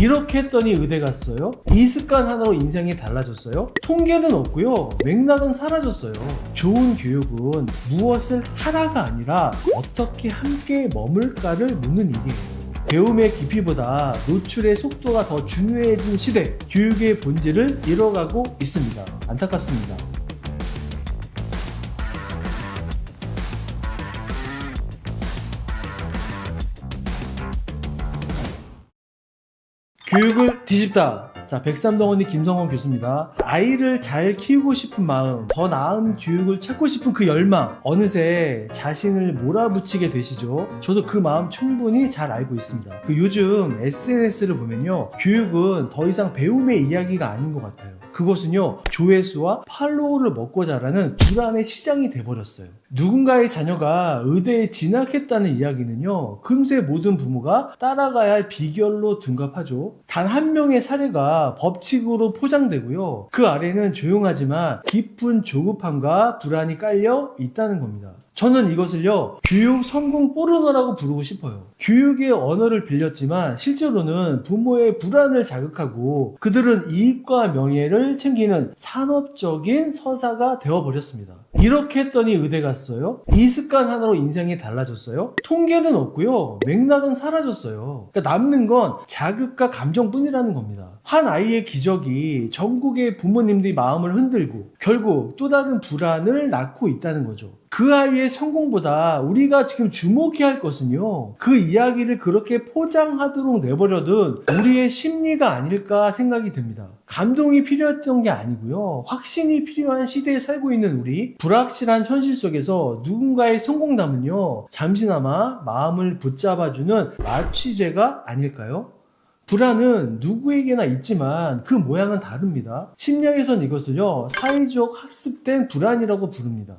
이렇게 했더니 의대 갔어요? 이 습관 하나로 인생이 달라졌어요? 통계는 없고요. 맥락은 사라졌어요. 좋은 교육은 무엇을 하라가 아니라 어떻게 함께 머물까를 묻는 일이에요. 배움의 깊이보다 노출의 속도가 더 중요해진 시대, 교육의 본질을 잃어가고 있습니다. 안타깝습니다. 교육을 뒤집다. 자, 백삼동원이 김성원 교수입니다. 아이를 잘 키우고 싶은 마음, 더 나은 교육을 찾고 싶은 그 열망, 어느새 자신을 몰아붙이게 되시죠. 저도 그 마음 충분히 잘 알고 있습니다. 그 요즘 SNS를 보면요. 교육은 더 이상 배움의 이야기가 아닌 것 같아요. 그것은요, 조회수와 팔로우를 먹고 자라는 불안의 시장이 돼버렸어요. 누군가의 자녀가 의대에 진학했다는 이야기는요, 금세 모든 부모가 따라가야 할 비결로 둔갑하죠. 단 한 명의 사례가 법칙으로 포장되고요, 그 아래는 조용하지만 깊은 조급함과 불안이 깔려 있다는 겁니다. 저는 이것을요, 교육 성공 포르노라고 부르고 싶어요. 교육의 언어를 빌렸지만 실제로는 부모의 불안을 자극하고 그들은 이익과 명예를 챙기는 산업적인 서사가 되어버렸습니다. 이렇게 했더니 의대 갔어요? 이 습관 하나로 인생이 달라졌어요? 통계는 없고요. 맥락은 사라졌어요. 그러니까 남는 건 자극과 감정뿐이라는 겁니다. 한 아이의 기적이 전국의 부모님들이 마음을 흔들고 결국 또 다른 불안을 낳고 있다는 거죠. 그 아이의 성공보다 우리가 지금 주목해야 할 것은요. 그 이야기를 그렇게 포장하도록 내버려둔 우리의 심리가 아닐까 생각이 듭니다. 감동이 필요했던 게 아니고요. 확신이 필요한 시대에 살고 있는 우리 불확실한 현실 속에서 누군가의 성공담은요. 잠시나마 마음을 붙잡아주는 마취제가 아닐까요? 불안은 누구에게나 있지만 그 모양은 다릅니다. 심리학에서는 이것을요, 사회적 학습된 불안이라고 부릅니다.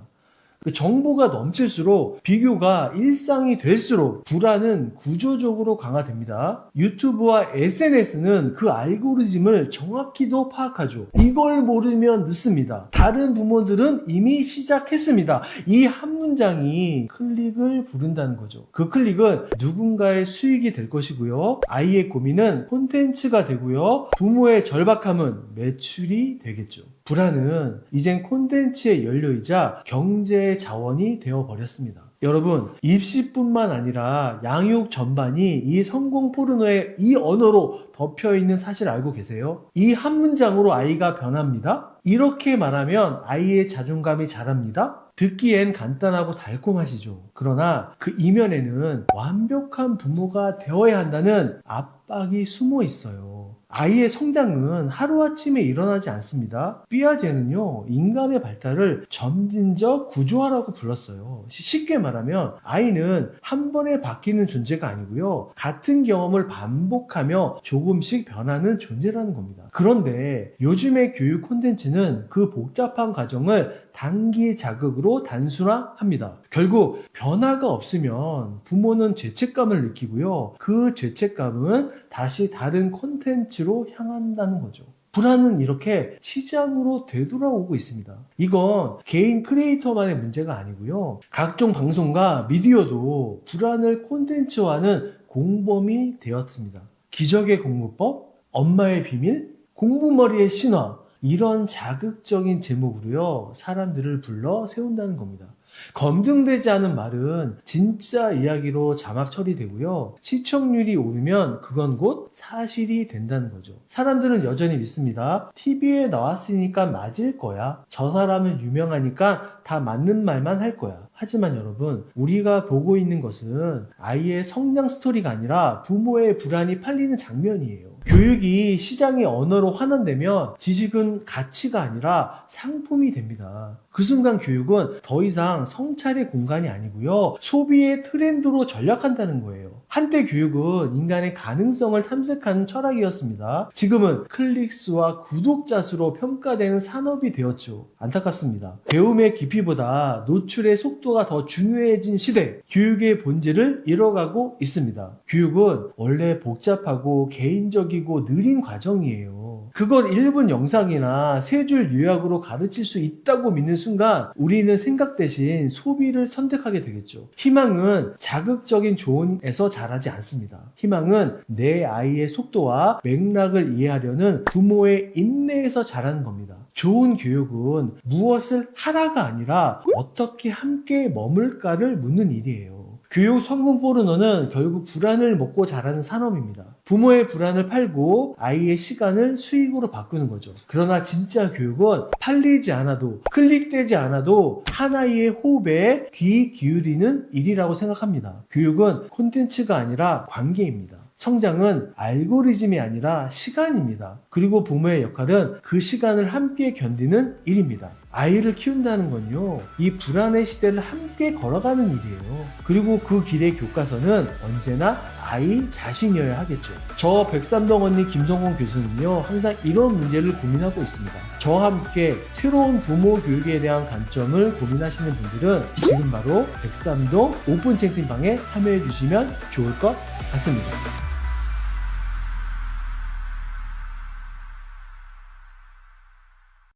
그 정보가 넘칠수록 비교가 일상이 될수록 불안은 구조적으로 강화됩니다. 유튜브와 SNS는 그 알고리즘을 정확히도 파악하죠. 이걸 모르면 늦습니다. 다른 부모들은 이미 시작했습니다. 이 한 문장이 클릭을 부른다는 거죠. 그 클릭은 누군가의 수익이 될 것이고요. 아이의 고민은 콘텐츠가 되고요. 부모의 절박함은 매출이 되겠죠. 불안은 이젠 콘텐츠의 연료이자 경제의 자원이 되어 버렸습니다. 여러분, 입시뿐만 아니라 양육 전반이 이 성공 포르노의 이 언어로 덮여 있는 사실 알고 계세요? 이 한 문장으로 아이가 변합니다? 이렇게 말하면 아이의 자존감이 자랍니다? 듣기엔 간단하고 달콤하시죠. 그러나 그 이면에는 완벽한 부모가 되어야 한다는 압박이 숨어 있어요. 아이의 성장은 하루아침에 일어나지 않습니다. 삐아제는요, 인간의 발달을 점진적 구조화라고 불렀어요. 시- 쉽게 말하면, 아이는 한 번에 바뀌는 존재가 아니고요, 같은 경험을 반복하며 조금씩 변하는 존재라는 겁니다. 그런데 요즘의 교육 콘텐츠는 그 복잡한 과정을 단기 자극으로 단순화합니다. 결국 변화가 없으면 부모는 죄책감을 느끼고요. 그 죄책감은 다시 다른 콘텐츠로 향한다는 거죠. 불안은 이렇게 시장으로 되돌아오고 있습니다. 이건 개인 크리에이터만의 문제가 아니고요. 각종 방송과 미디어도 불안을 콘텐츠화하는 공범이 되었습니다. 기적의 공부법, 엄마의 비밀, 공부머리의 신화, 이런 자극적인 제목으로요, 사람들을 불러 세운다는 겁니다. 검증되지 않은 말은 진짜 이야기로 자막 처리되고요. 시청률이 오르면 그건 곧 사실이 된다는 거죠. 사람들은 여전히 믿습니다. TV에 나왔으니까 맞을 거야. 저 사람은 유명하니까 다 맞는 말만 할 거야. 하지만 여러분, 우리가 보고 있는 것은 아이의 성장 스토리가 아니라 부모의 불안이 팔리는 장면이에요. 교육이 시장의 언어로 환원되면 지식은 가치가 아니라 상품이 됩니다. 그 순간 교육은 더 이상 성찰의 공간이 아니고요. 소비의 트렌드로 전락한다는 거예요. 한때 교육은 인간의 가능성을 탐색하는 철학이었습니다. 지금은 클릭수와 구독자 수로 평가되는 산업이 되었죠. 안타깝습니다. 배움의 깊이보다 노출의 속도가 더 중요해진 시대, 교육의 본질을 잃어가고 있습니다. 교육은 원래 복잡하고 개인적 이고 느린 과정이에요. 그걸 1분 영상이나 세 줄 요약으로 가르칠 수 있다고 믿는 순간 우리는 생각 대신 소비를 선택하게 되겠죠. 희망은 자극적인 조언에서 자라지 않습니다. 희망은 내 아이의 속도와 맥락을 이해하려는 부모의 인내에서 자라는 겁니다. 좋은 교육은 무엇을 하다가 아니라 어떻게 함께 머물까를 묻는 일이에요. 교육 성공 포르노는 결국 불안을 먹고 자라는 산업입니다. 부모의 불안을 팔고 아이의 시간을 수익으로 바꾸는 거죠. 그러나 진짜 교육은 팔리지 않아도 클릭되지 않아도 한 아이의 호흡에 귀 기울이는 일이라고 생각합니다. 교육은 콘텐츠가 아니라 관계입니다. 성장은 알고리즘이 아니라 시간입니다. 그리고 부모의 역할은 그 시간을 함께 견디는 일입니다. 아이를 키운다는 건요, 이 불안의 시대를 함께 걸어가는 일이에요. 그리고 그 길의 교과서는 언제나 아이 자신이어야 하겠죠. 저 백삼동 언니 김성원 교수는요, 항상 이런 문제를 고민하고 있습니다. 저와 함께 새로운 부모 교육에 대한 관점을 고민하시는 분들은 지금 바로 백삼동 오픈 채팅방에 참여해 주시면 좋을 것 같습니다.